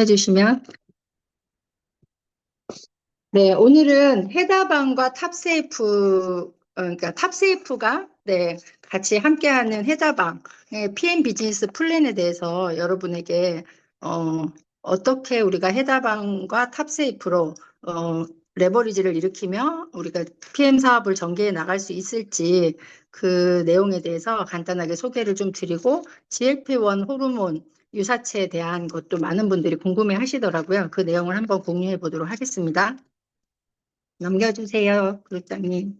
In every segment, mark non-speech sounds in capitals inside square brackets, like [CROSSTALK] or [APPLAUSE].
해주시면. 네, 오늘은 헤다방과 탑세이프, 어, 그러니까 탑세이프가 네, 같이 함께하는 헤다방, 의 PM 비즈니스 플랜에 대해서 여러분에게 어, 어떻게 우리가 헤다방과 탑세이프로 어, 레버리지를 일으키며 우리가 PM 사업을 전개해 나갈 수 있을지 그 내용에 대해서 간단하게 소개를 좀 드리고 GLP-1 호르몬 유사체에 대한 것도 많은 분들이 궁금해 하시더라고요. 그 내용을 한번 공유해 보도록 하겠습니다. 넘겨주세요, 그룹장님.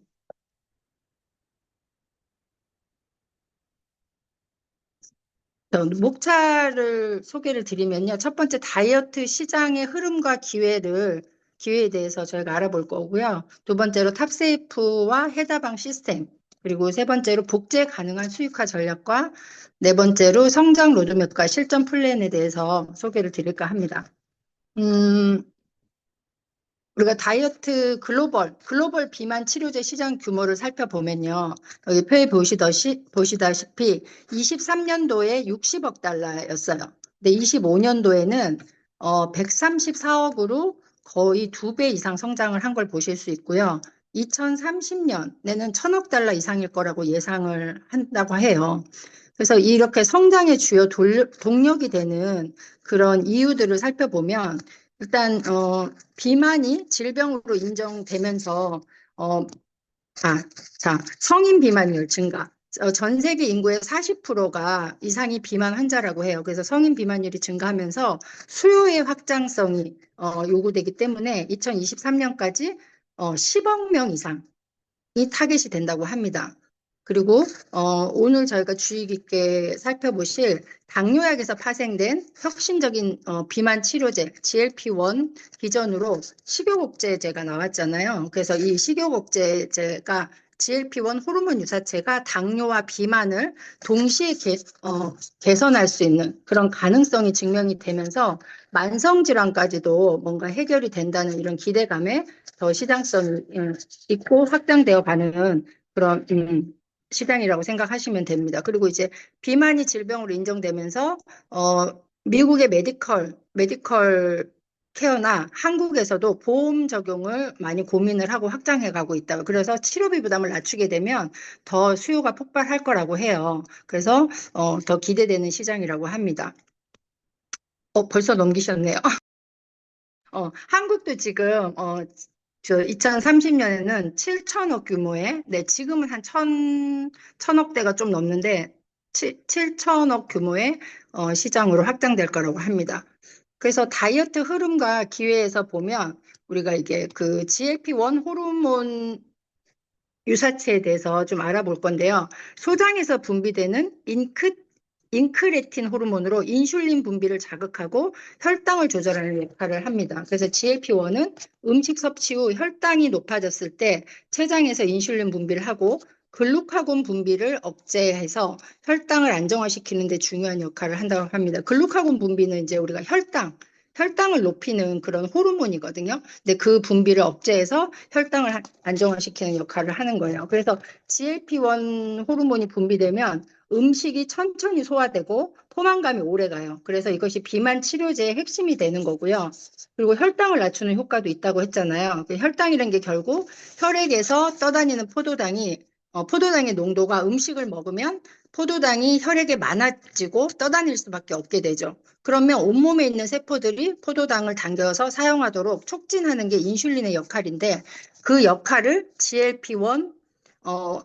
저 목차를 소개를 드리면요. 첫 번째 다이어트 시장의 흐름과 기회를 기회에 대해서 저희가 알아볼 거고요. 두 번째로 탑세이프와 해다방 시스템, 그리고 세 번째로 복제 가능한 수익화 전략과 네 번째로 성장 로드맵과 실전 플랜에 대해서 소개를 드릴까 합니다. 음, 우리가 다이어트 글로벌, 글로벌 비만 치료제 시장 규모를 살펴보면요. 여기 표에 보시다시, 보시다시피 23년도에 60억 달러였어요. 근데 25년도에는 어, 134억으로 거의 두 배 이상 성장을 한 걸 보실 수 있고요. 2030년에는 천억 달러 이상일 거라고 예상을 한다고 해요. 그래서 이렇게 성장의 주요 돌, 동력이 되는 그런 이유들을 살펴보면 일단 어, 비만이 질병으로 인정되면서 어, 아, 자 성인 비만율 증가. 어, 전 세계 인구의 40%가 이상이 비만 환자라고 해요. 그래서 성인 비만율이 증가하면서 수요의 확장성이 어, 요구되기 때문에 2023년까지 어, 10억 명 이상이 타겟이 된다고 합니다. 그리고 어, 오늘 저희가 주의 깊게 살펴보실 당뇨약에서 파생된 혁신적인 어, 비만 치료제 GLP-1 기전으로 식욕억제제가 나왔잖아요. 그래서 이 식욕억제제가 GLP-1 호르몬 유사체가 당뇨와 비만을 동시에 개, 어, 개선할 수 있는 그런 가능성이 증명이 되면서 만성 질환까지도 뭔가 해결이 된다는 이런 기대감에 더 시장성이 음, 있고 확장되어 가는 그런 음, 시장이라고 생각하시면 됩니다. 그리고 이제 비만이 질병으로 인정되면서 어, 미국의 메디컬 메디컬 케어나 한국에서도 보험 적용을 많이 고민을 하고 확장해 가고 있다. 그래서 치료비 부담을 낮추게 되면 더 수요가 폭발할 거라고 해요. 그래서 어, 더 기대되는 시장이라고 합니다. 어, 벌써 넘기셨네요. [LAUGHS] 어, 한국도 지금 어, 저 2030년에는 7천억 규모의, 네, 지금은 한 천, 천억대가 좀 넘는데, 7, 7천억 규모의 어, 시장으로 확장될 거라고 합니다. 그래서 다이어트 흐름과 기회에서 보면 우리가 이게 그 GLP-1 호르몬 유사체에 대해서 좀 알아볼 건데요. 소장에서 분비되는 인크 인크레틴 호르몬으로 인슐린 분비를 자극하고 혈당을 조절하는 역할을 합니다. 그래서 GLP-1은 음식 섭취 후 혈당이 높아졌을 때 췌장에서 인슐린 분비를 하고 글루카곤 분비를 억제해서 혈당을 안정화시키는 데 중요한 역할을 한다고 합니다. 글루카곤 분비는 이제 우리가 혈당, 혈당을 높이는 그런 호르몬이거든요. 근데 그 분비를 억제해서 혈당을 안정화시키는 역할을 하는 거예요. 그래서 GLP-1 호르몬이 분비되면 음식이 천천히 소화되고 포만감이 오래 가요. 그래서 이것이 비만 치료제의 핵심이 되는 거고요. 그리고 혈당을 낮추는 효과도 있다고 했잖아요. 그 혈당이라는 게 결국 혈액에서 떠다니는 포도당이 어, 포도당의 농도가 음식을 먹으면 포도당이 혈액에 많아지고 떠다닐 수밖에 없게 되죠. 그러면 온몸에 있는 세포들이 포도당을 당겨서 사용하도록 촉진하는 게 인슐린의 역할인데 그 역할을 GLP-1 어,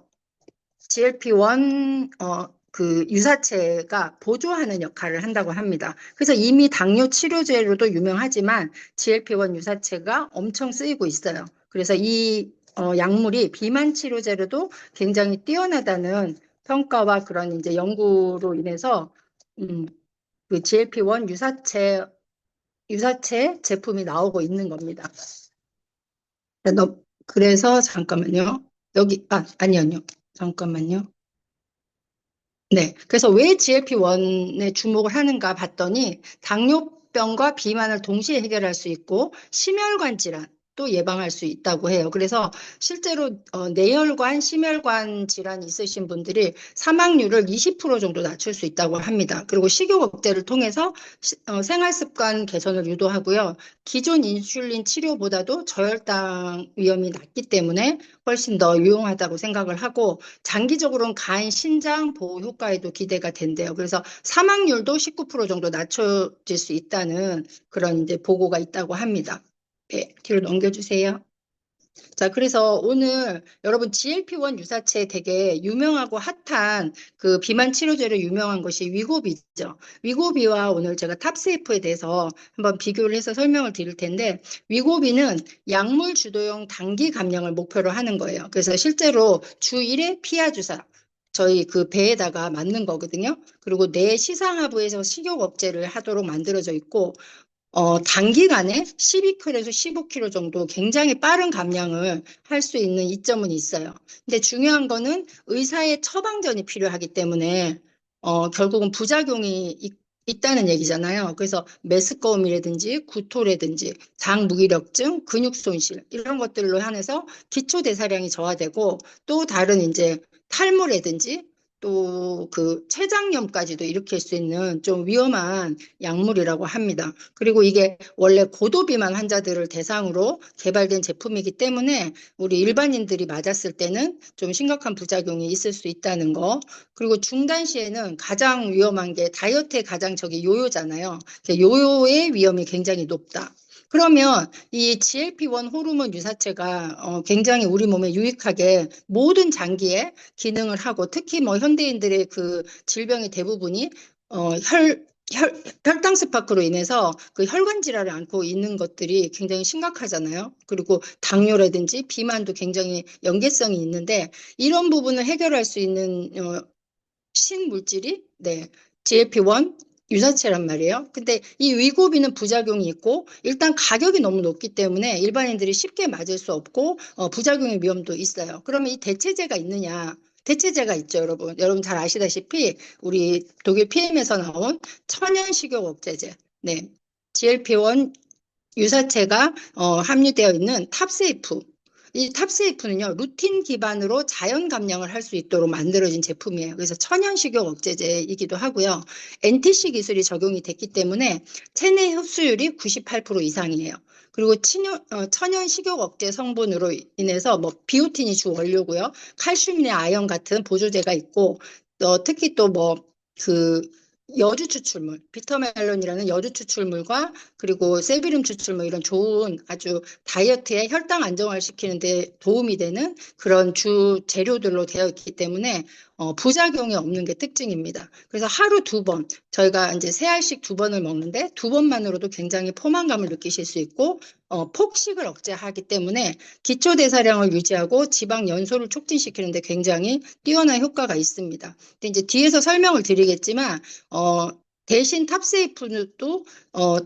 GLP-1 어, 그 유사체가 보조하는 역할을 한다고 합니다. 그래서 이미 당뇨 치료제로도 유명하지만 GLP-1 유사체가 엄청 쓰이고 있어요. 그래서 이 어, 약물이 비만 치료제로도 굉장히 뛰어나다는 평가와 그런 이제 연구로 인해서 음, 그 GLP-1 유사체 유사체 제품이 나오고 있는 겁니다. 그래서 잠깐만요. 여기 아 아니요 아니요. 잠깐만요. 네. 그래서 왜 GLP-1에 주목을 하는가 봤더니 당뇨병과 비만을 동시에 해결할 수 있고 심혈관 질환, 또 예방할 수 있다고 해요. 그래서 실제로 어, 내혈관, 심혈관 질환 있으신 분들이 사망률을 20% 정도 낮출 수 있다고 합니다. 그리고 식욕 억제를 통해서 시- 어, 생활 습관 개선을 유도하고요. 기존 인슐린 치료보다도 저혈당 위험이 낮기 때문에 훨씬 더 유용하다고 생각을 하고 장기적으로는 간, 신장 보호 효과에도 기대가 된대요. 그래서 사망률도 19% 정도 낮춰질 수 있다는 그런 이제 보고가 있다고 합니다. 네, 뒤로 넘겨주세요. 자, 그래서 오늘 여러분 GLP-1 유사체 되게 유명하고 핫한 그 비만 치료제로 유명한 것이 위고비죠. 위고비와 오늘 제가 탑세이프에 대해서 한번 비교를 해서 설명을 드릴 텐데 위고비는 약물 주도용 단기 감량을 목표로 하는 거예요. 그래서 실제로 주 1회 피하 주사 저희 그 배에다가 맞는 거거든요. 그리고 뇌 시상하부에서 식욕 억제를 하도록 만들어져 있고 어, 단기간에 12kg에서 15kg 정도 굉장히 빠른 감량을 할 수 있는 이점은 있어요. 근데 중요한 거는 의사의 처방전이 필요하기 때문에 어, 결국은 부작용이 있, 있다는 얘기잖아요. 그래서 메스꺼움이라든지 구토라든지 장 무기력증, 근육 손실 이런 것들로 한해서 기초 대사량이 저하되고 또 다른 이제 탈모라든지 또 그 췌장염까지도 일으킬 수 있는 좀 위험한 약물이라고 합니다. 그리고 이게 원래 고도비만 환자들을 대상으로 개발된 제품이기 때문에 우리 일반인들이 맞았을 때는 좀 심각한 부작용이 있을 수 있다는 거. 그리고 중단 시에는 가장 위험한 게 다이어트의 가장 적이 요요잖아요. 요요의 위험이 굉장히 높다. 그러면 이 GLP-1 호르몬 유사체가 어, 굉장히 우리 몸에 유익하게 모든 장기에 기능을 하고 특히 뭐 현대인들의 그 질병의 대부분이 어, 혈, 혈, 혈당 스파크로 인해서 그 혈관 질환을 앓고 있는 것들이 굉장히 심각하잖아요. 그리고 당뇨라든지 비만도 굉장히 연계성이 있는데 이런 부분을 해결할 수 있는 어, 신물질이 네, GLP-1 유사체란 말이에요. 근데 이 위고비는 부작용이 있고 일단 가격이 너무 높기 때문에 일반인들이 쉽게 맞을 수 없고 어, 부작용의 위험도 있어요. 그러면 이 대체제가 있느냐? 대체제가 있죠, 여러분. 여러분 잘 아시다시피 우리 독일 PM에서 나온 천연 식욕 억제제, 네, GLP-1 유사체가 어, 함유되어 있는 탑세이프. 이 탑세이프는요, 루틴 기반으로 자연 감량을 할 수 있도록 만들어진 제품이에요. 그래서 천연 식욕 억제제이기도 하고요. NTC 기술이 적용이 됐기 때문에 체내 흡수율이 98% 이상이에요. 그리고 친연, 어, 천연 식욕 억제 성분으로 인해서 뭐 비오틴이 주 원료고요. 칼슘이나 아연 같은 보조제가 있고, 어, 특히 또뭐그 여주 추출물, 비터멜론이라는 여주 추출물과 그리고 세비름 추출물 이런 좋은 아주 다이어트에 혈당 안정화를 시키는데 도움이 되는 그런 주 재료들로 되어 있기 때문에 어, 부작용이 없는 게 특징입니다. 그래서 하루 두 번, 저희가 이제 세 알씩 두 번을 먹는데 두 번만으로도 굉장히 포만감을 느끼실 수 있고 어, 폭식을 억제하기 때문에 기초 대사량을 유지하고 지방 연소를 촉진시키는데 굉장히 뛰어난 효과가 있습니다. 근데 이제 뒤에서 설명을 드리겠지만 어, 대신 탑세이프도 어,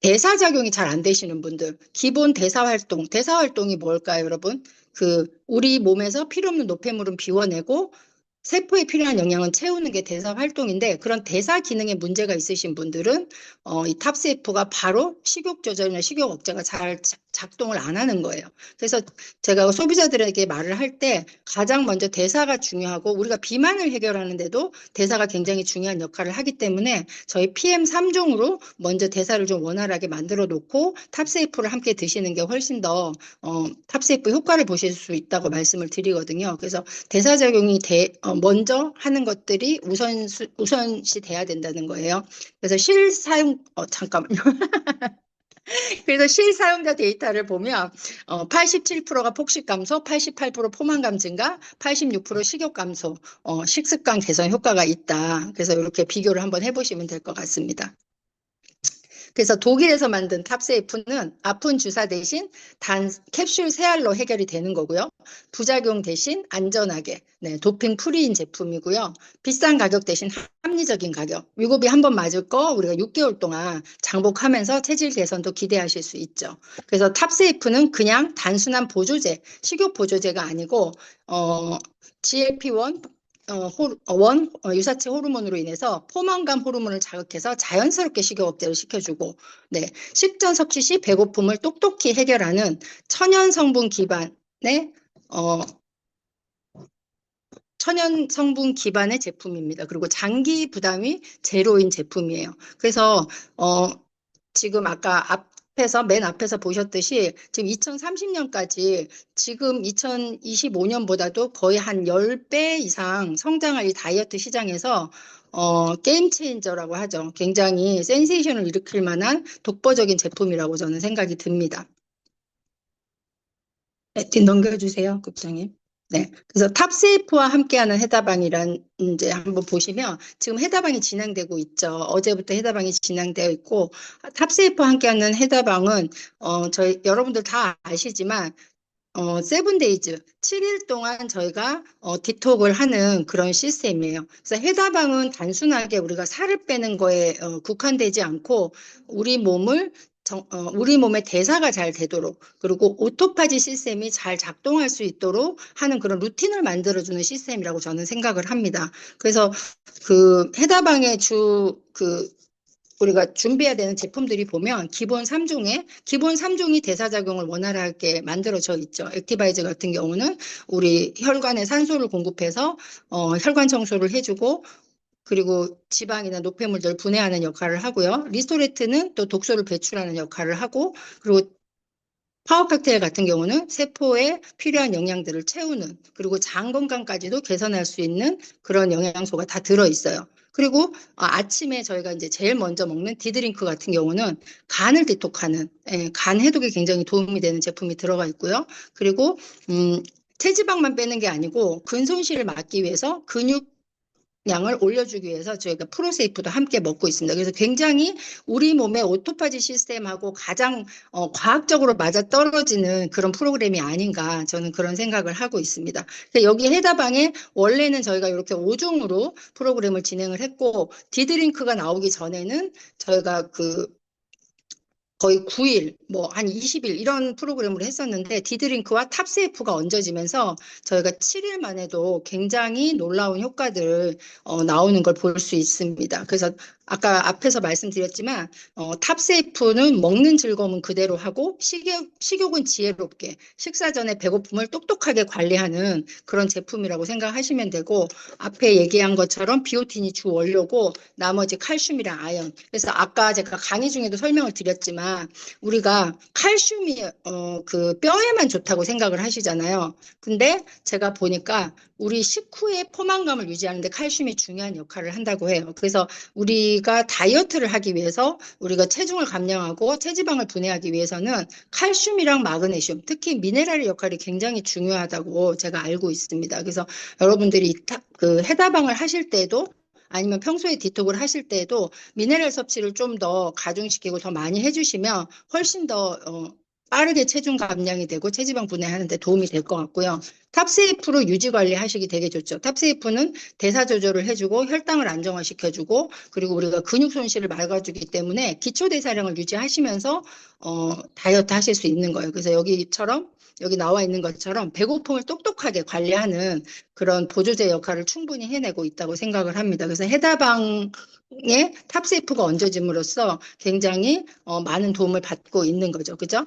대사작용이 잘 안 되시는 분들, 기본 대사활동, 대사활동이 뭘까요, 여러분? 그 우리 몸에서 필요 없는 노폐물은 비워내고 세포에 필요한 영양은 채우는 게 대사 활동인데 그런 대사 기능에 문제가 있으신 분들은 어, 이 탑세이프가 바로 식욕 조절이나 식욕 억제가 잘 자- 작동을 안 하는 거예요. 그래서 제가 소비자들에게 말을 할 때 가장 먼저 대사가 중요하고 우리가 비만을 해결하는데도 대사가 굉장히 중요한 역할을 하기 때문에 저희 PM3종으로 먼저 대사를 좀 원활하게 만들어 놓고 탑세이프를 함께 드시는 게 훨씬 더 어, 탑세이프 효과를 보실 수 있다고 말씀을 드리거든요. 그래서 대사작용이 대, 어, 먼저 하는 것들이 우선 우선시 돼야 된다는 거예요. 그래서 실사용 어 잠깐만요. [LAUGHS] 그래서 실사용자 데이터를 보면 어, 87%가 폭식 감소, 88% 포만감 증가, 86% 식욕 감소, 어, 식습관 개선 효과가 있다. 그래서 이렇게 비교를 한번 해보시면 될 것 같습니다. 그래서 독일에서 만든 탑세이프는 아픈 주사 대신 단 캡슐 세알로 해결이 되는 거고요. 부작용 대신 안전하게 네, 도핑 프리인 제품이고요. 비싼 가격 대신 합리적인 가격. 위고비 한 번 맞을 거 우리가 6개월 동안 장복하면서 체질 개선도 기대하실 수 있죠. 그래서 탑세이프는 그냥 단순한 보조제, 식욕 보조제가 아니고 어, GLP-1 어, 호, 어, 원 어, 유사체 호르몬으로 인해서 포만감 호르몬을 자극해서 자연스럽게 식욕 억제를 시켜주고 네 식전 섭취 시 배고픔을 똑똑히 해결하는 천연 성분 기반의 어, 천연 성분 기반의 제품입니다. 그리고 장기 부담이 제로인 제품이에요. 그래서 어, 지금 아까 앞 에서 맨 앞에서 보셨듯이 지금 2030년까지 지금 2025년보다도 거의 한 10배 이상 성장할 이 다이어트 시장에서 어, 게임 체인저라고 하죠. 굉장히 센세이션을 일으킬 만한 독보적인 제품이라고 저는 생각이 듭니다. 네, 뒤 넘겨주세요, 국장님. 네, 그래서 탑세이프와 함께하는 해다방이란 이제 한번 보시면 지금 해다방이 진행되고 있죠. 어제부터 해다방이 진행되어 있고 탑세이프와 함께하는 해다방은 어 저희 여러분들 다 아시지만 어 세븐데이즈 7일 동안 저희가 어 디톡을 하는 그런 시스템이에요. 그래서 해다방은 단순하게 우리가 살을 빼는 거에 어, 국한되지 않고 우리 몸을 정, 어, 우리 몸의 대사가 잘 되도록 그리고 오토파지 시스템이 잘 작동할 수 있도록 하는 그런 루틴을 만들어주는 시스템이라고 저는 생각을 합니다. 그래서 그 해다방의 주그 우리가 준비해야 되는 제품들이 보면 기본 3종에 기본 3종이 대사작용을 원활하게 만들어져 있죠. 액티바이즈 같은 경우는 우리 혈관에 산소를 공급해서 어, 혈관 청소를 해주고 그리고 지방이나 노폐물들을 분해하는 역할을 하고요. 리스토레트는 또 독소를 배출하는 역할을 하고 그리고 파워 칵테일 같은 경우는 세포에 필요한 영양들을 채우는 그리고 장 건강까지도 개선할 수 있는 그런 영양소가 다 들어 있어요. 그리고 아, 아침에 저희가 이제 제일 먼저 먹는 디드링크 같은 경우는 간을 디톡하는 예, 간 해독에 굉장히 도움이 되는 제품이 들어가 있고요. 그리고 음, 체지방만 빼는 게 아니고 근손실을 막기 위해서 근육 양을 올려주기 위해서 저희가 프로세이프도 함께 먹고 있습니다. 그래서 굉장히 우리 몸의 오토파지 시스템하고 가장 어, 과학적으로 맞아 떨어지는 그런 프로그램이 아닌가 저는 그런 생각을 하고 있습니다. 여기 해다방에 원래는 저희가 이렇게 5종으로 프로그램을 진행을 했고 디드링크가 나오기 전에는 저희가 그 거의 9일, 뭐 한 20일 이런 프로그램으로 했었는데 디드링크와 탑세이프가 얹어지면서 저희가 7일 만에도 굉장히 놀라운 효과들 어, 나오는 걸 볼 수 있습니다. 그래서 아까 앞에서 말씀드렸지만 어, 탑세이프는 먹는 즐거움은 그대로 하고 식욕, 식욕은 지혜롭게 식사 전에 배고픔을 똑똑하게 관리하는 그런 제품이라고 생각하시면 되고 앞에 얘기한 것처럼 비오틴이 주 원료고 나머지 칼슘이랑 아연 그래서 아까 제가 강의 중에도 설명을 드렸지만 우리가 칼슘이 어, 그 뼈에만 좋다고 생각을 하시잖아요. 근데 제가 보니까 우리 식후의 포만감을 유지하는데 칼슘이 중요한 역할을 한다고 해요. 그래서 우리가 다이어트를 하기 위해서 우리가 체중을 감량하고 체지방을 분해하기 위해서는 칼슘이랑 마그네슘, 특히 미네랄의 역할이 굉장히 중요하다고 제가 알고 있습니다. 그래서 여러분들이 그 해다방을 하실 때도 아니면 평소에 디톡을 하실 때에도 미네랄 섭취를 좀 더 가중시키고 더 많이 해주시면 훨씬 더 어, 빠르게 체중 감량이 되고 체지방 분해하는 데 도움이 될 것 같고요. 탑세이프로 유지 관리하시기 되게 좋죠. 탑세이프는 대사 조절을 해주고 혈당을 안정화시켜주고 그리고 우리가 근육 손실을 막아주기 때문에 기초 대사량을 유지하시면서 어, 다이어트 하실 수 있는 거예요. 그래서 여기처럼 여기 나와 있는 것처럼 배고픔을 똑똑하게 관리하는 그런 보조제 역할을 충분히 해내고 있다고 생각을 합니다. 그래서 해다방에 탑세이프가 얹어짐으로써 굉장히 어, 많은 도움을 받고 있는 거죠. 그죠?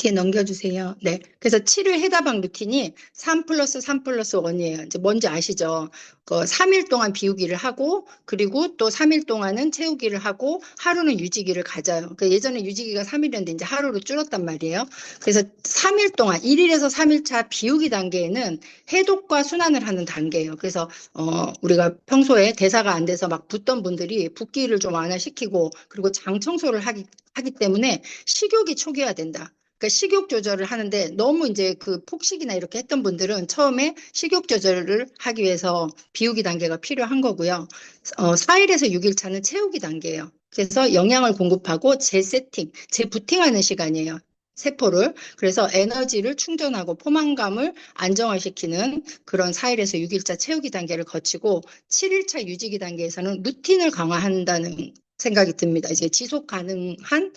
뒤에 넘겨주세요. 네. 그래서 7일 해다방 루틴이 3 플러스 3 플러스 1이에요. 이제 뭔지 아시죠? 그 3일 동안 비우기를 하고, 그리고 또 3일 동안은 채우기를 하고, 하루는 유지기를 가져요. 그 예전에 유지기가 3일이었는데 이제 하루로 줄었단 말이에요. 그래서 3일 동안, 1일에서 3일차 비우기 단계에는 해독과 순환을 하는 단계예요. 그래서, 어, 우리가 평소에 대사가 안 돼서 막 붓던 분들이 붓기를 좀 완화시키고, 그리고 장 청소를 하기, 하기 때문에 식욕이 초기화된다. 그러니까 식욕 조절을 하는데 너무 이제 그 폭식이나 이렇게 했던 분들은 처음에 식욕 조절을 하기 위해서 비우기 단계가 필요한 거고요. 어, 4일에서 6일 차는 채우기 단계예요. 그래서 영양을 공급하고 재세팅, 재부팅하는 시간이에요. 세포를 그래서 에너지를 충전하고 포만감을 안정화시키는 그런 4일에서 6일차 채우기 단계를 거치고 7일차 유지기 단계에서는 루틴을 강화한다는 생각이 듭니다. 이제 지속 가능한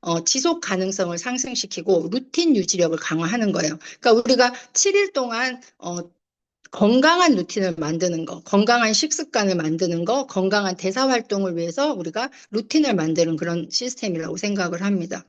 어, 지속 가능성을 상승시키고 루틴 유지력을 강화하는 거예요. 그러니까 우리가 7일 동안 어, 건강한 루틴을 만드는 거, 건강한 식습관을 만드는 거, 건강한 대사 활동을 위해서 우리가 루틴을 만드는 그런 시스템이라고 생각을 합니다.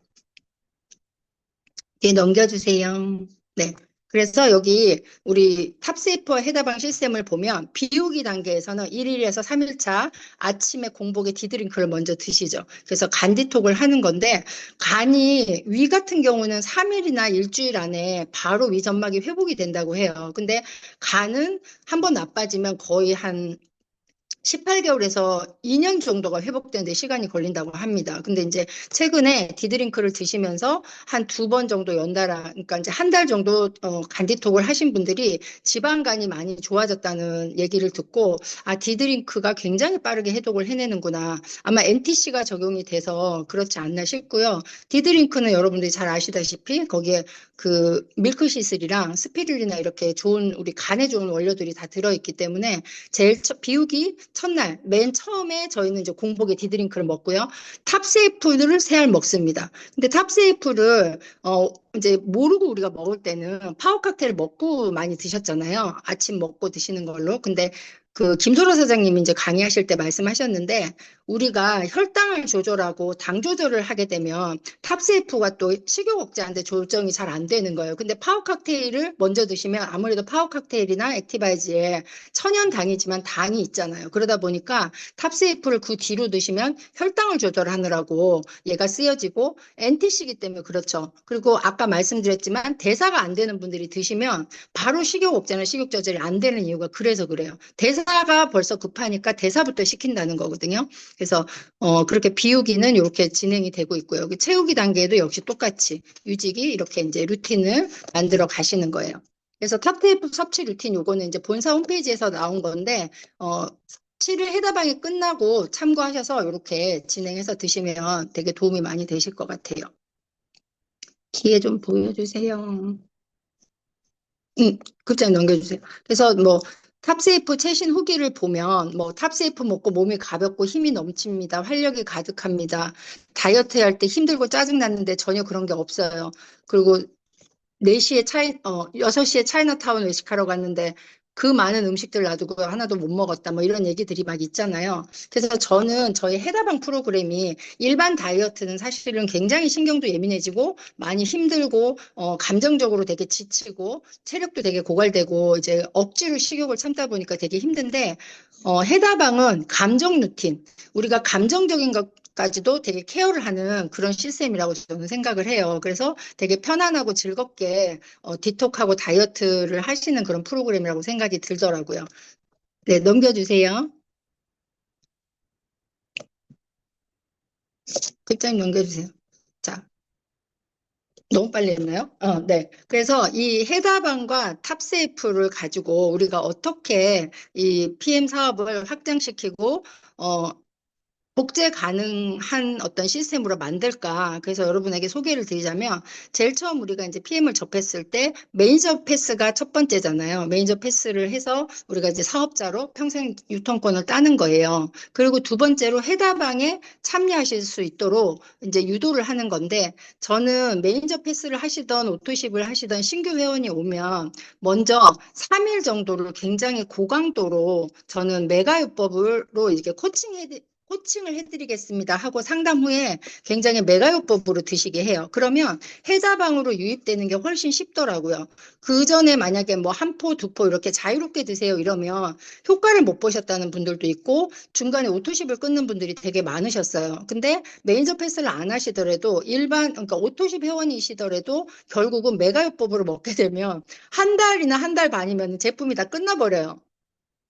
예, 넘겨주세요. 네. 그래서 여기 우리 탑세이퍼 헤다방 시스템을 보면 비우기 단계에서는 1일에서 3일차 아침에 공복에 디드링크를 먼저 드시죠. 그래서 간 디톡을 하는 건데 간이 위 같은 경우는 3일이나 일주일 안에 바로 위 점막이 회복이 된다고 해요. 근데 간은 한 번 나빠지면 거의 한 18개월에서 2년 정도가 회복되는데 시간이 걸린다고 합니다. 근데 이제 최근에 디드링크를 드시면서 한 두 번 정도 연달아, 그러니까 이제 한 달 정도 어, 간디톡을 하신 분들이 지방간이 많이 좋아졌다는 얘기를 듣고 아 디드링크가 굉장히 빠르게 해독을 해내는구나. 아마 NTC가 적용이 돼서 그렇지 않나 싶고요. 디드링크는 여러분들이 잘 아시다시피 거기에 그 밀크시슬이랑 스피룰리나 이렇게 좋은 우리 간에 좋은 원료들이 다 들어있기 때문에 제일 첫 비우기 첫날 맨 처음에 저희는 이제 공복에 디드링크를 먹고요. 탑세이프를 세 알 먹습니다. 근데 탑세이프를 어 이제 모르고 우리가 먹을 때는 파워 칵테일 먹고 많이 드셨잖아요. 아침 먹고 드시는 걸로. 근데 그 김소라 사장님이 이제 강의하실 때 말씀하셨는데 우리가 혈당을 조절하고 당 조절을 하게 되면 탑세이프가 또 식욕 억제하는데 조정이 잘 안 되는 거예요. 근데 파워 칵테일을 먼저 드시면 아무래도 파워 칵테일이나 액티바이즈에 천연 당이지만 당이 있잖아요. 그러다 보니까 탑세이프를 그 뒤로 드시면 혈당을 조절하느라고 얘가 쓰여지고 NTC이기 때문에 그렇죠. 그리고 아까 말씀드렸지만 대사가 안 되는 분들이 드시면 바로 식욕 억제나 식욕 조절이 안 되는 이유가 그래서 그래요. 대사가 벌써 급하니까 대사부터 시킨다는 거거든요. 그래서 어 그렇게 비우기는 이렇게 진행이 되고 있고요. 여기 채우기 단계도 역시 똑같이 유지기 이렇게 이제 루틴을 만들어 가시는 거예요. 그래서 탑테이프 섭취 루틴 요거는 이제 본사 홈페이지에서 나온 건데 어 섭취를 해다방이 끝나고 참고하셔서 이렇게 진행해서 드시면 되게 도움이 많이 되실 것 같아요. 기회 좀 보여주세요. 음, 급장 넘겨주세요. 그래서 뭐 탑세이프 최신 후기를 보면 뭐 탑세이프 먹고 몸이 가볍고 힘이 넘칩니다. 활력이 가득합니다. 다이어트 할 때 힘들고 짜증났는데 전혀 그런 게 없어요. 그리고 4시에 차이 어 6시에 차이나타운 외식하러 갔는데 그 많은 음식들 놔두고 하나도 못 먹었다 뭐 이런 얘기들이 막 있잖아요. 그래서 저는 저희 해다방 프로그램이 일반 다이어트는 사실은 굉장히 신경도 예민해지고 많이 힘들고 어 감정적으로 되게 지치고 체력도 되게 고갈되고 이제 억지로 식욕을 참다 보니까 되게 힘든데 어 해다방은 감정 루틴 우리가 감정적인 것 까지도 되게 케어를 하는 그런 시스템이라고 저는 생각을 해요. 그래서 되게 편안하고 즐겁게 어, 디톡하고 다이어트를 하시는 그런 프로그램이라고 생각이 들더라고요. 네, 넘겨주세요. 글자님 넘겨주세요. 자, 너무 빨리 했나요? 어, 네. 그래서 이 헤다방과 탑세이프를 가지고 우리가 어떻게 이 PM 사업을 확장시키고 어, 복제 가능한 어떤 시스템으로 만들까. 그래서 여러분에게 소개를 드리자면 제일 처음 우리가 이제 PM을 접했을 때 매니저 패스가 첫 번째잖아요. 매니저 패스를 해서 우리가 이제 사업자로 평생 유통권을 따는 거예요. 그리고 두 번째로 해다방에 참여하실 수 있도록 이제 유도를 하는 건데 저는 매니저 패스를 하시던 오토십을 하시던 신규 회원이 오면 먼저 3일 정도를 굉장히 고강도로 저는 메가요법으로 이렇게 코칭해 코칭을 해드리겠습니다 하고 상담 후에 굉장히 메가요법으로 드시게 해요. 그러면 해자방으로 유입되는 게 훨씬 쉽더라고요. 그 전에 만약에 뭐 한 포, 두 포 이렇게 자유롭게 드세요 이러면 효과를 못 보셨다는 분들도 있고 중간에 오토십을 끊는 분들이 되게 많으셨어요. 근데 매니저 패스를 안 하시더라도 일반 그러니까 오토십 회원이시더라도 결국은 메가요법으로 먹게 되면 한 달이나 한 달 반이면 제품이 다 끝나버려요.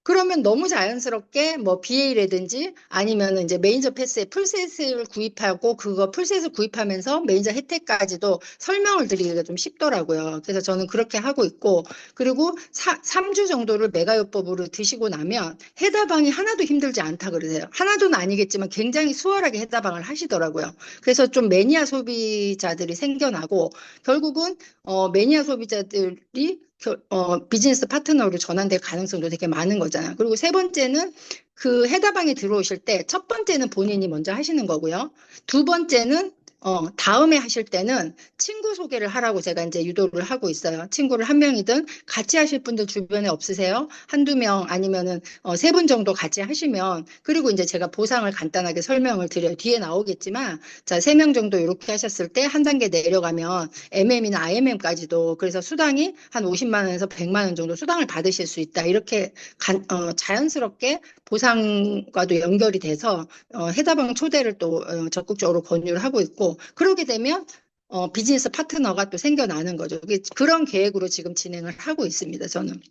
그러면 너무 자연스럽게 뭐 BA라든지 아니면 이제 매니저 패스에 풀셋을 구입하고 그거 풀셋을 구입하면서 매니저 혜택까지도 설명을 드리기가 좀 쉽더라고요. 그래서 저는 그렇게 하고 있고 그리고 사, 3주 정도를 메가요법으로 드시고 나면 해다방이 하나도 힘들지 않다 그러세요. 하나도는 아니겠지만 굉장히 수월하게 해다방을 하시더라고요. 그래서 좀 매니아 소비자들이 생겨나고 결국은 어, 매니아 소비자들이 어, 비즈니스 파트너로 전환될 가능성도 되게 많은 거잖아요. 그리고 세 번째는 그 해다방에 들어오실 때 첫 번째는 본인이 먼저 하시는 거고요. 두 번째는 어, 다음에 하실 때는 친구 소개를 하라고 제가 이제 유도를 하고 있어요. 친구를 한 명이든 같이 하실 분들 주변에 없으세요? 한두 명 아니면은 어, 세 분 정도 같이 하시면 그리고 이제 제가 보상을 간단하게 설명을 드려요. 뒤에 나오겠지만 자, 세 명 정도 이렇게 하셨을 때 한 단계 내려가면 MM이나 IMM까지도 그래서 수당이 한 50만 원에서 100만 원 정도 수당을 받으실 수 있다. 이렇게 간, 어, 자연스럽게 보상과도 연결이 돼서 어, 해다방 초대를 또 어, 적극적으로 권유를 하고 있고 그러게 되면 어, 비즈니스 파트너가 또 생겨나는 거죠. 그런 계획으로 지금 진행을 하고 있습니다. 저는.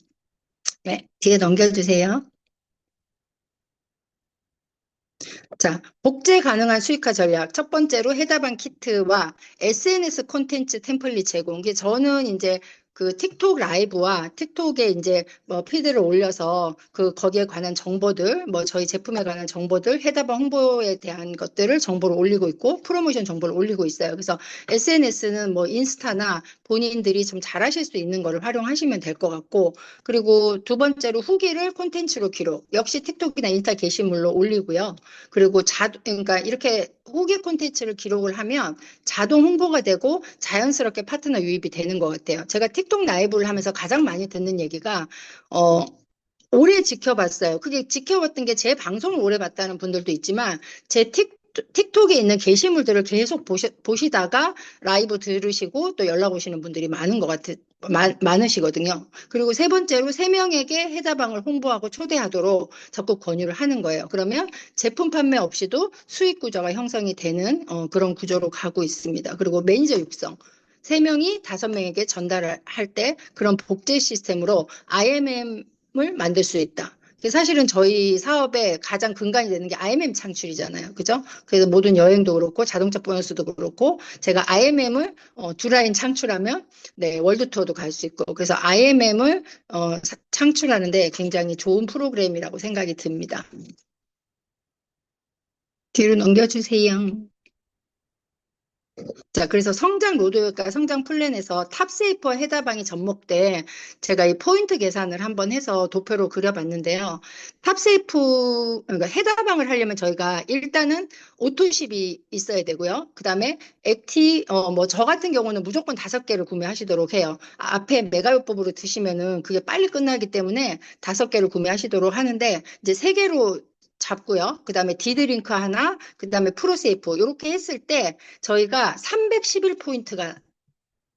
네, 뒤에 넘겨주세요. 자, 복제 가능한 수익화 전략. 첫 번째로 해다방 키트와 SNS 콘텐츠 템플릿 제공. 이게 저는 이제 그 틱톡 라이브와 틱톡에 이제 뭐 피드를 올려서 그 거기에 관한 정보들, 뭐 저희 제품에 관한 정보들, 해다방 홍보에 대한 것들을 정보를 올리고 있고 프로모션 정보를 올리고 있어요. 그래서 SNS는 뭐 인스타나 본인들이 좀 잘하실 수 있는 거를 활용하시면 될 것 같고 그리고 두 번째로 후기를 콘텐츠로 기록. 역시 틱톡이나 인스타 게시물로 올리고요. 그리고 자, 그러니까 이렇게 후기 콘텐츠를 기록을 하면 자동 홍보가 되고 자연스럽게 파트너 유입이 되는 것 같아요. 제가 틱톡 라이브를 하면서 가장 많이 듣는 얘기가 어 오래 지켜봤어요. 그게 지켜봤던 게 제 방송을 오래 봤다는 분들도 있지만 제 틱, 틱톡에 있는 게시물들을 계속 보시, 보시다가 라이브 들으시고 또 연락 오시는 분들이 많은 것 같아, 마, 많으시거든요. 그리고 세 번째로 세 명에게 해다방을 홍보하고 초대하도록 적극 권유를 하는 거예요. 그러면 제품 판매 없이도 수익 구조가 형성이 되는 어, 그런 구조로 가고 있습니다. 그리고 매니저 육성. 세 명이 다섯 명에게 전달을 할때 그런 복제 시스템으로 IMM을 만들 수 있다. 사실은 저희 사업의 가장 근간이 되는 게 IMM 창출이잖아요. 그죠? 그래서 모든 여행도 그렇고 자동차 보너스도 그렇고 제가 IMM을 어, 두 라인 창출하면 네, 월드 투어도 갈 수 있고 그래서 IMM을 어, 창출하는데 굉장히 좋은 프로그램이라고 생각이 듭니다. 뒤로 넘겨주세요. 자, 그래서 성장 로드가 성장 플랜에서 탑세이퍼 해다방이 접목돼 제가 이 포인트 계산을 한번 해서 도표로 그려봤는데요. 탑세이프, 그러니까 해다방을 하려면 저희가 일단은 오토십이 있어야 되고요. 그 다음에 액티, 어, 뭐 저 같은 경우는 무조건 다섯 개를 구매하시도록 해요. 아, 앞에 메가요법으로 드시면은 그게 빨리 끝나기 때문에 다섯 개를 구매하시도록 하는데 이제 세 개로 잡고요. 그 다음에 디드링크 하나, 그 다음에 프로세이프 이렇게 했을 때 저희가 311포인트가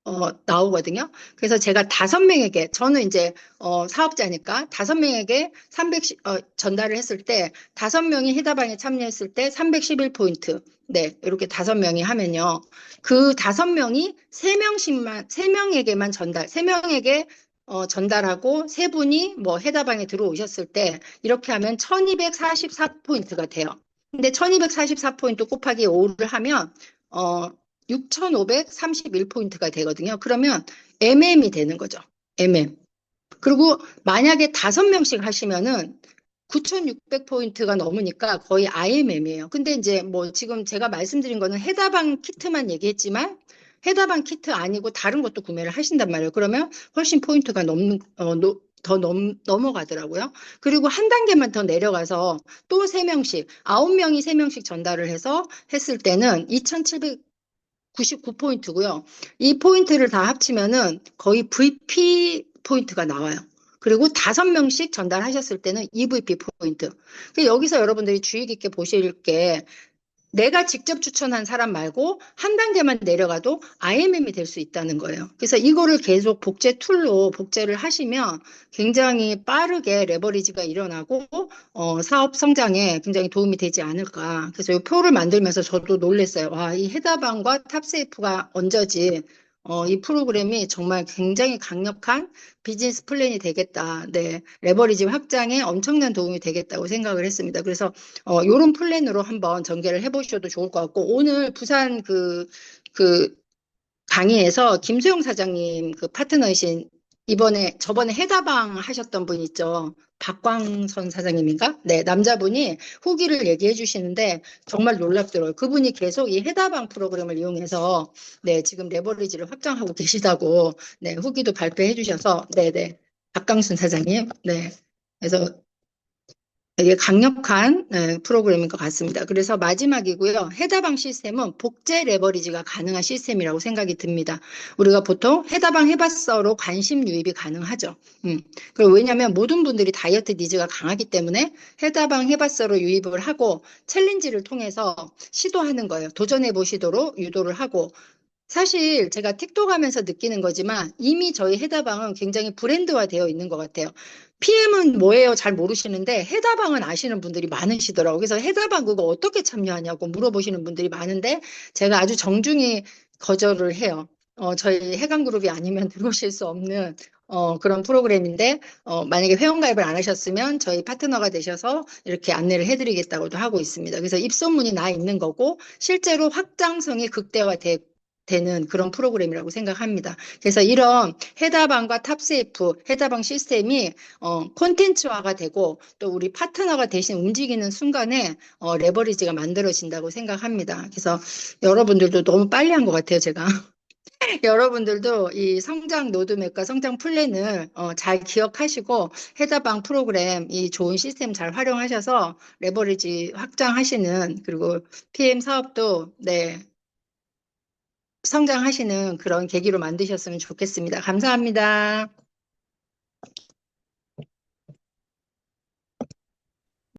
어, 나오거든요. 그래서 제가 다섯 명에게 저는 이제 어, 사업자니까 다섯 명에게 310 어, 전달을 했을 때 다섯 명이 해다방에 참여했을 때 311포인트. 네, 이렇게 다섯 명이 하면요. 그 다섯 명이 세 명씩만 세 명에게만 전달, 세 명에게 어, 전달하고 세 분이 뭐 해다방에 들어오셨을 때 이렇게 하면 1244포인트가 돼요. 근데 1244포인트 곱하기 5를 하면 어, 6531포인트가 되거든요. 그러면 MM이 되는 거죠. MM. 그리고 만약에 다섯 명씩 하시면은 9,600포인트가 넘으니까 거의 IMM이에요. 근데 이제 뭐 지금 제가 말씀드린 거는 해다방 키트만 얘기했지만 해다방 키트 아니고 다른 것도 구매를 하신단 말이에요. 그러면 훨씬 포인트가 넘는, 어, 노, 더 넘, 넘어가더라고요. 그리고 한 단계만 더 내려가서 또 세명씩 아홉 명이 세명씩 전달을 해서 했을 때는 2,799포인트고요. 이 포인트를 다 합치면은 거의 VP 포인트가 나와요. 그리고 다섯 명씩 전달하셨을 때는 EVP 포인트. 여기서 여러분들이 주의 깊게 보실 게 내가 직접 추천한 사람 말고 한 단계만 내려가도 IMM이 될 수 있다는 거예요. 그래서 이거를 계속 복제 툴로 복제를 하시면 굉장히 빠르게 레버리지가 일어나고 어, 사업 성장에 굉장히 도움이 되지 않을까. 그래서 이 표를 만들면서 저도 놀랐어요. 와, 이 해다방과 탑세이프가 얹어진 어, 이 프로그램이 정말 굉장히 강력한 비즈니스 플랜이 되겠다. 네. 레버리지 확장에 엄청난 도움이 되겠다고 생각을 했습니다. 그래서, 어, 요런 플랜으로 한번 전개를 해보셔도 좋을 것 같고, 오늘 부산 그, 그, 강의에서 김수영 사장님 그 파트너이신 이번에 저번에 해다방 하셨던 분 있죠. 박광선 사장님인가? 네, 남자분이 후기를 얘기해 주시는데 정말 놀랍더라고요. 그분이 계속 이 해다방 프로그램을 이용해서 네, 지금 레버리지를 확장하고 계시다고 네, 후기도 발표해 주셔서 네, 네. 박광순 사장님. 네. 그래서 되게 강력한 네, 프로그램인 것 같습니다. 그래서 마지막이고요. 해다방 시스템은 복제 레버리지가 가능한 시스템이라고 생각이 듭니다. 우리가 보통 해다방 해봤어로 관심 유입이 가능하죠. 음. 왜냐하면 모든 분들이 다이어트 니즈가 강하기 때문에 해다방 해봤어로 유입을 하고 챌린지를 통해서 시도하는 거예요. 도전해 보시도록 유도를 하고 사실 제가 틱톡 하면서 느끼는 거지만 이미 저희 해다방은 굉장히 브랜드화 되어 있는 것 같아요. PM은 뭐예요? 잘 모르시는데 해다방은 아시는 분들이 많으시더라고요. 그래서 해다방 그거 어떻게 참여하냐고 물어보시는 분들이 많은데 제가 아주 정중히 거절을 해요. 어, 저희 해강그룹이 아니면 [LAUGHS] 들어오실 수 없는 어, 그런 프로그램인데 어, 만약에 회원가입을 안 하셨으면 저희 파트너가 되셔서 이렇게 안내를 해드리겠다고도 하고 있습니다. 그래서 입소문이 나 있는 거고 실제로 확장성이 극대화돼 되는 그런 프로그램이라고 생각합니다. 그래서 이런 해다방과 탑세이프, 해다방 시스템이 어, 콘텐츠화가 되고 또 우리 파트너가 대신 움직이는 순간에 어, 레버리지가 만들어진다고 생각합니다. 그래서 여러분들도 너무 빨리 한 것 같아요, 제가. [LAUGHS] 여러분들도 이 성장 로드맵과 성장 플랜을 어, 잘 기억하시고 해다방 프로그램 이 좋은 시스템 잘 활용하셔서 레버리지 확장하시는 그리고 PM 사업도 네 성장하시는 그런 계기로 만드셨으면 좋겠습니다. 감사합니다.